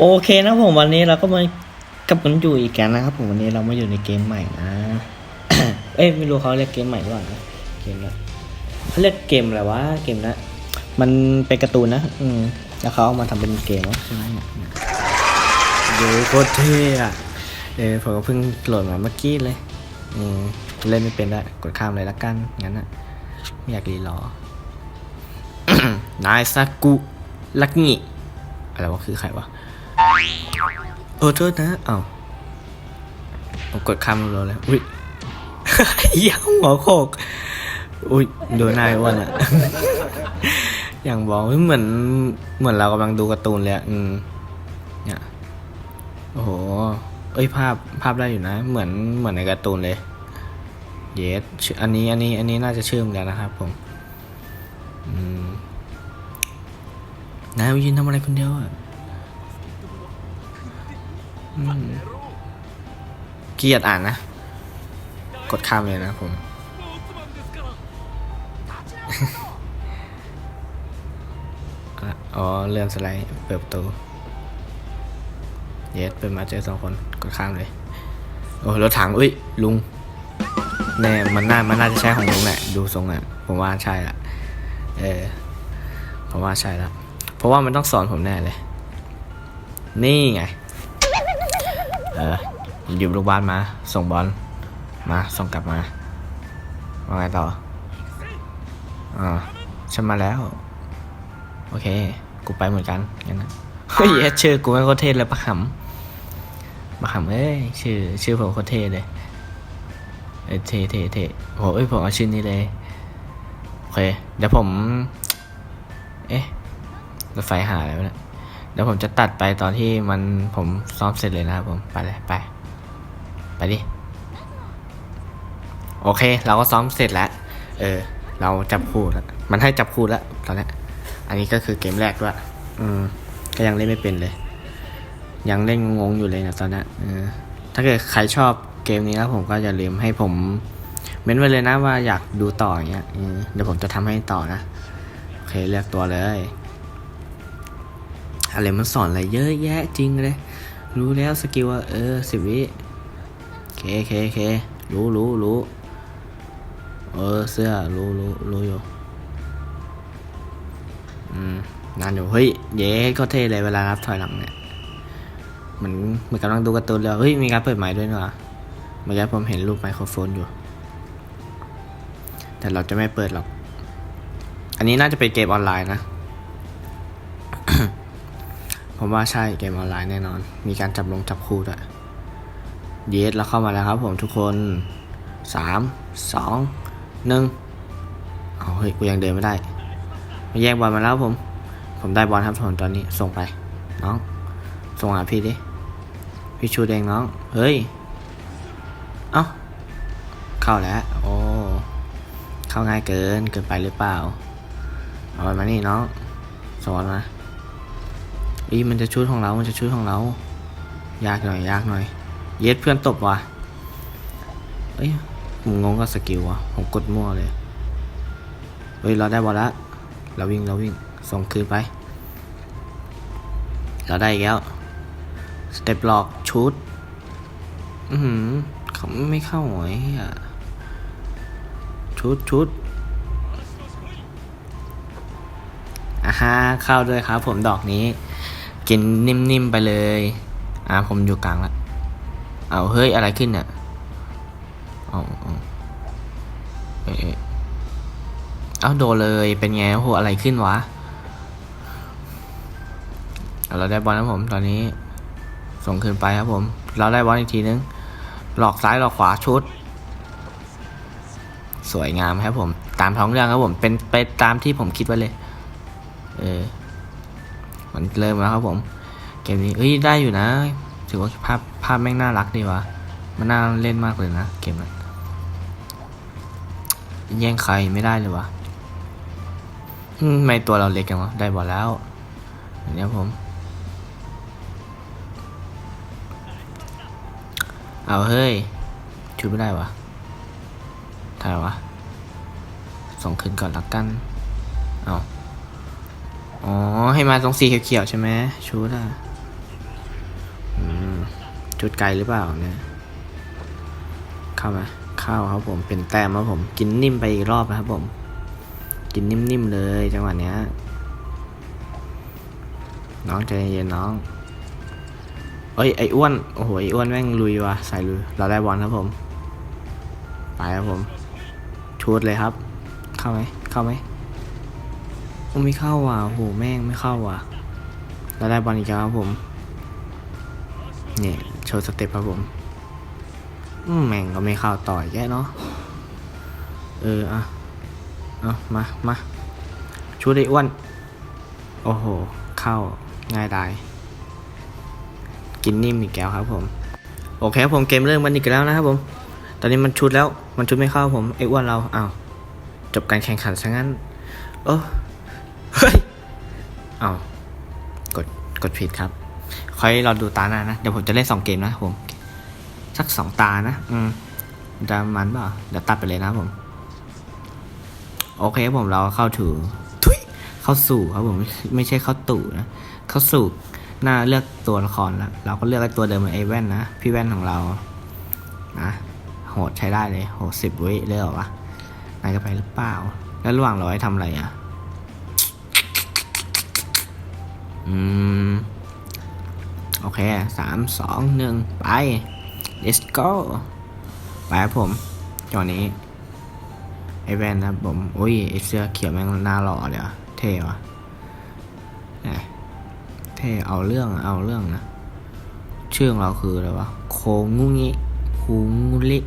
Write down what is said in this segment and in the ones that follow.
โอเคนะผมวันนี้เราก็มากับกันอยู่อีกแล้วนะครับ ผมวันนี้เรามาอยู่ในเกมใหม่นะเอ้ยไม่รู้เขาเรียกเกมใหม่หรือเปล่าเกมนะเขาเรียกเกมอะไรวะเกมนะมันเป็นการ์ตูนนะ อืมแล้วเขาเอามาทำเป็นเกมใช่ไหมเนี่ยดูโคตรเท่อะเออผมก็เพิ่งโหลดมาเมื่อกี้เลยอืมเล่นไม่เป็นได้กดข้ามเลยละกันงั้นอะไม่อยากรีรอนายซากุลักงิอะไรวะคือใครวะ โอ้โทษนะเอ้าผมกดข้ามรัวๆเลยอุ้ยยังหัวโขกอุ้ยดูนายอ้วนอะอย่างบอกเหมือนเหมือนเรากำลังดูการ์ตูนเลยอะอืมเนี่ยโอ้โห เอ้ยภาพภาพได้อยู่นะ เหมือนเหมือนในการ์ตูนเลย เยสอันนี้อันนี้อันนี้น่าจะเชื่อมกันนะครับผมอืมนายยืนทำอะไรคนเดียวอะ เกียดอ่านนะ กดข้ามเลยนะผม อ๋อเลื่อนสไลด์ เปิดประตู เยสเปิดมาเจอสองคน กดข้ามเลย โอ้รถถังอุ้ย ลุง แน่ มันน่า มันน่าจะใช่ของลุงแหละ ดูทรงอะ ผมว่าใช่ละ เออ ผมว่าใช่ละ เพราะว่ามันต้องสอนผมแน่เลย นี่ไง เออหยิบลูกบาสมา ส่งบอลมาส่งกลับมาว่าไงต่ออ่าฉันมาแล้ว โอเค กูไปเหมือนกันงั้นนะเฮ้ยชื่อกูไม่โคตรเท่เลยปะขำปะขำเอ้ยชื่อ ชื่อผมโคตรเท่เลยเอ้ยเท่เท่เท่โหเอ้ยผมเอาชื่อนี้เลยโอเคเดี๋ยวผม เอ๊ะรถไฟหาแล้วนะเดี๋ยวผมจะตัดไปตอนที่มันผมซ้อมเสร็จเลยนะครับผมไปเลยไป ไปดิ โอเค เราก็ซ้อมเสร็จแล้ว เออ เราจับคู่แล้ว มันให้จับคู่แล้วตอนนี้อันนี้ก็คือเกมแรกด้วยอืมก็ยังเล่นไม่เป็นเลย ยังเล่นงงอยู่เลยนะตอนนี้เออถ้าเกิดใครชอบเกมนี้นะผมก็อย่าลืมให้ผมเม้นไว้เลยนะว่าอยากดูต่ออย่างเงี้ยเดี๋ยวผมจะทำให้ต่อนะ โอเคเลือกตัวเลย อะไรมันสอนอะไรเยอะแยะจริงเลย รู้แล้วสกิลว่าเออสิบวิเคเคเครู้รู้รู้เออเสื้อรู้รู้รู้อยู่อืมนานอยู่เฮ้ยเย้ก็เท่เลยเวลานับถอยหลังเนี่ยเหมือนเหมือนกำลังดูการ์ตูนเลยเฮ้ยมีการเปิดไมค์ด้วยเนาะเมื่อกี้ผมเห็นรูปไมโครโฟนอยู่ แต่เราจะไม่เปิดหรอก อันนี้น่าจะเป็นเกมออนไลน์นะ ผมว่าใช่เกมออนไลน์แน่นอน มีการจับลงจับคู่ด้วยเยสเราเข้ามาแล้วครับผมทุกคนสามสองหนึ่งเอาเฮ้ยกูยังเดินไม่ได้มาแย่งบอลมาแล้วผม ผมได้บอลครับผมตอนนี้ส่งไป น้อง ส่งหาพี่ดิ พี่ชูเองน้อง เฮ้ย เอ้า เข้าแล้ว โอ้ เข้าง่ายเกินเกินไปหรือเปล่า เอาบอลมานี่น้อง ส่งบอลมา อีมันจะชุดของเรา มันจะชุดของเรา ยากหน่อย ยากหน่อย เย็ดเพื่อนตบว่ะเอ้ยผมงงกับสกิลว่ะ ผมกดมั่วเลย เฮ้ย เราได้บอลแล้วเราวิ่ง เราวิ่ง ส่งคืนไป เราได้แล้ว สเต็ปหลอกชุด อือหือเขาไม่เข้าหวยอะชุดชุดอ่าฮะเข้าด้วยครับผมดอกนี้ กินนิ่มๆไปเลย อ่าผมอยู่กลางละเอาเฮ้ยอะไรขึ้นเนี่ยเอาเอเอ๊ะเอาโดนเลยเป็นไงโหอะไรขึ้นวะเเราได้บอลนะผมตอนนี้ ส่งคืนไปครับผม เราได้บอลอีกทีนึง หลอกซ้ายหลอกขวาชุด สวยงามครับผม ตามท้องเรื่องครับผม เป็นไปตามที่ผมคิดไว้เลย เออ มันเริ่มแล้วครับผม เกมนี้เอ้ยได้อยู่นะ ถือว่าภาพภาพแม่งน่ารักดีวะมันน่าเล่นมากเลยนะเกมนั้นแย่งใครไม่ได้เลยวะไม่ตัวเราเล็กจังวะได้บอลแล้วอย่างเนี้ยผม เอาเฮ้ยชุดไม่ได้วะถ่ายวะ ส่งคืนก่อนละกัน เอา อ๋อ ให้มาตรงสีเขียวๆใช่ไหมชุดอะชุดไกลหรือเปล่าเนี่ย เข้ามาเข้าครับผมเป็นแต้มครับผม กินนิ่มไปอีกรอบนะครับผม กินนิ่มๆเลยจังหวะเนี้ย น้องใจเย็นน้องเอ้ยไอ้อ้วนโอ้โหไอ้อ้วนแม่งลุยว่ะใส่ลุยเราได้บอลครับผม ไปครับผมชูดเลยครับ เข้าไหมเข้าไหม โอ้ไม่เข้าว่ะโหแม่งไม่เข้าว่ะเราได้บอลอีกแล้วครับผมเนี่ยโชว์สเต็ปครับผมอืมแม่งก็ไม่เข้าต่อยแกเนาะเอออะเอามามาชูดไอ้อ้วน โอ้โห เข้าง่ายได้กินนิ่มอีกแล้วครับผม โอเคครับผมเกมเริ่มมันอีกแล้วนะครับผม ตอนนี้มันชุดแล้วมันชุดไม่เข้าผมไอ้อ้วนเราอ้าวจบการแข่งขันซะงั้น เออ เฮ้ยเอากด กดผิดครับคอยรอดูตาหน้านะ เดี๋ยวผมจะเล่นสองเกมนะผม สักสองตานะ อืมจะมันเปล่า เดี๋ยวตัดไปเลยนะผม โอเคผมเราเข้าถือทุยเข้าสู่ครับผม ไม่ใช่เข้าตู่นะ เข้าสู่หน้าเลือกตัวละครแล้ว เราก็เลือกไอ้ตัวเดิมไอ้แว่นนะ พี่แว่นของเรา นะโหดใช้ได้เลยโหสิบวิเลยเหรอวะนายจะไปหรือเปล่า แล้วระหว่างเราให้ทำอะไรอะ อืม โอเคสามสองหนึ่งไป let's go ไปครับผมจอนี้ ไอแวนนะผมอุ้ยไอเสื้อเขียวแม่งหน้าหล่อเลยอะเท่วะเท่เอาเรื่องเอาเรื่องนะ ชื่อของเราคืออะไรวะโคงุงิคูงุลิ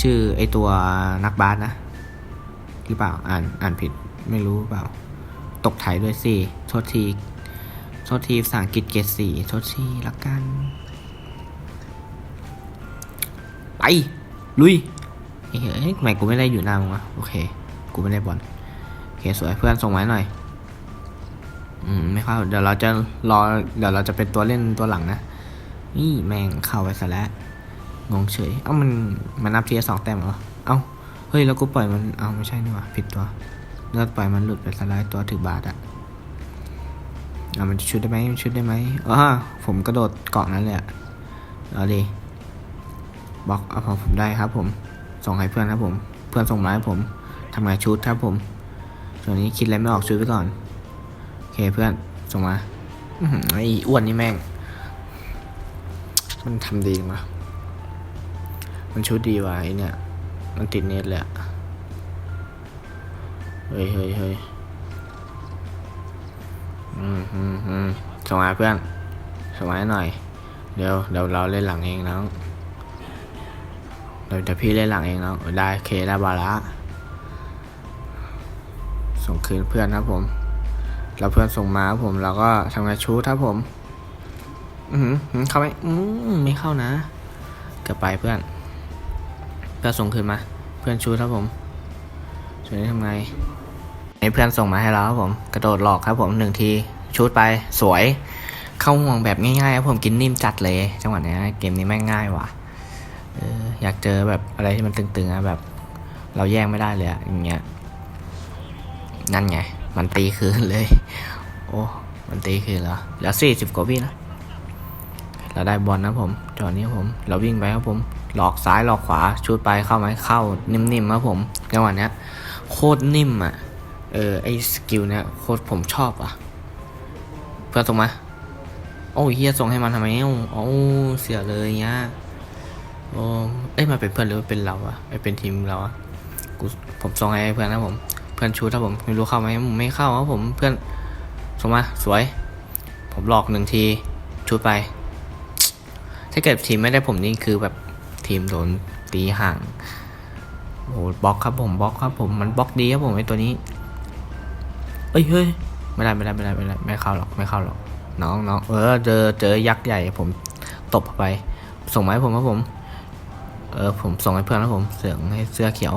ชื่อไอตัวนักบาสนะหรือเปล่าอ่านอ่านผิดไม่รู้เปล่า ตกไทยด้วยสิโทษทีโทษทีภาษาอังกฤษเกรดสี่โทษทีละกัน ไป ลุยเฮ้ยทำไมกูไม่ได้อยู่หน้ามึงวะโอเค กูไม่ได้บอลโอเคสวยเพื่อนส่งไว้หน่อย อืม ไม่เข้า เดี๋ยวเราจะรอ เดี๋ยวเราจะเป็นตัวเล่นตัวหลังนะ นี่แม่งเข้าไปซะแล้วงงเฉย เอ้ามันมันนับทีละสองแต้มเหรอ เอ้า เฮ้ย แล้วกูปล่อยมัน เอ้าไม่ใช่นี่หว่าผิดตัว เลือดปล่อยมันหลุดไปสไลด์ตัวถือบาสอะอะมันจะชุดได้ไหมมันชุดได้ไหมอ๋อผมกระโดดเกาะนั้นเลยอะเอาดิบล็อกเอาพอผมได้ครับ ผม ส่งให้เพื่อนครับผม เพื่อนส่งมาให้ผมทำงานชุดครับผม ส่วนนี้คิดอะไรไม่ออกชุดไว้ก่อน โอเคเพื่อนส่งมาอื้อหือไอ้อ้วนนี่แม่ง มันทำดีจังวะมันชุดดีว่ะไอเนี่ย มันติดเน็ตเลยอะ เฮ้ยเฮ้ยเฮ้ยอืมอืมอืมส่งมาเพื่อนส่งมาให้หน่อย เดี๋ยวเดี๋ยวเราเล่นหลังเองน้องเดี๋ยวเดี๋ยวพี่เล่นหลังเองน้องได้เคได้บาระส่งคืนเพื่อนครับผม เราเพื่อนส่งมาครับผม เราก็ทำงานชูดครับผม อือหือหือเข้าไหมอืมไม่เข้านะเกือบไปเพื่อนเพื่อนส่งคืนมา เพื่อนชูดครับผม ส่วนนี้ทำไงให้เพื่อนส่งมาให้เราครับผม กระโดดหลอกครับผมหนึ่งทีชูดไปสวย เข้าห่วงแบบง่ายๆครับผมกินนิ่มจัดเลย จังหวะเนี้ยเกมนี้แม่งง่ายว่ะอออยากเจอแบบอะไรที่มันตึงๆอะแบบ เราแย่งไม่ได้เลยอะอย่างเงี้ยนั่นไง มันตีคืนเลย โอ้มันตีคืนเหรอเหลือสี่สิบกว่าวินะเราได้บอลนะผมจอดนี้ผม เราวิ่งไปครับผม หลอกซ้ายหลอกขวาชุดไปเข้าไหมเข้านิ่มๆครับผมจังหวะเนี้ย โคตรนิ่มอะ เออ ไอสกิลเนี้ยโคตรผมชอบอะ เพื่อนส่งมา โอ้ยเฮียส่งให้มันทำไมเอ้โอ้เสียเลยเงี้ยโอ้เอ้ยมันเป็นเพื่อนหรือเป็นเราอะไอเป็นทีมเราอะกูผมส่งให้เพื่อนนะผม เพื่อนชูถ้าผมไม่รู้เข้าไหมไม่เข้าครับผมเพื่อนส่งมาสวย ผมหลอกหนึ่งทีชูไป ถ้าเกิดทีมไม่ได้ผมนี่คือแบบทีมโดนตีห่าง โอ้บล็อกครับผมบล็อกครับผมมันบล็อกดีครับผมไอตัวนี้ เอ้ยเฮ้ยไม่ได้ไม่ได้ไม่ได้ไม่ได้ไม่เข้าหรอกไม่เข้าหรอกน้องน้องเออเจอเจอยักษ์ใหญ่ผมตบไป ส่งมาให้ผมครับผม เออผมส่งให้เพื่อนครับผมเสืองให้เสื้อเขียว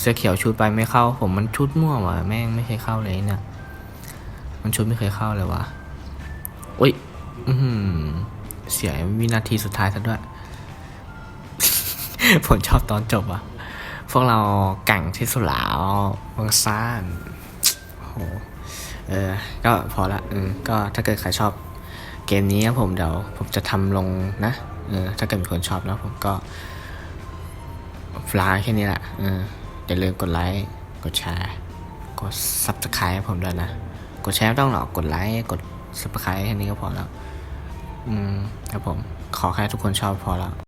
เสื้อเขียวชุดไปไม่เข้า ผมมันชุดมั่วว่ะแม่งไม่เคยเข้าเลยเนี่ยมันชุดไม่เคยเข้าเลยว่ะอุ้ยอืเสียวินาทีสุดท้ายซะด้วย ผมชอบตอนจบอะ วกเราแก่งที่สุดแล้ววังซ่านโอ้โหเออ ก็พอละอืมก็ถ้าเกิดใครชอบเกมนี้ครับผมเดี๋ยวผมจะทำลงนะเออถ้าเกิดมีคนชอบนะผมก็ฟลาแค่นี้แหละเอออย่าลืมกดไลค์กดแชร์กด subscribe ให้ผมด้วยนะ กดแชร์ไม่ต้องหรอกกดไลค์กด subscribe แค่นี้ก็พอแล้ว อืมครับผม ขอแค่ทุกคนชอบพอแล้ว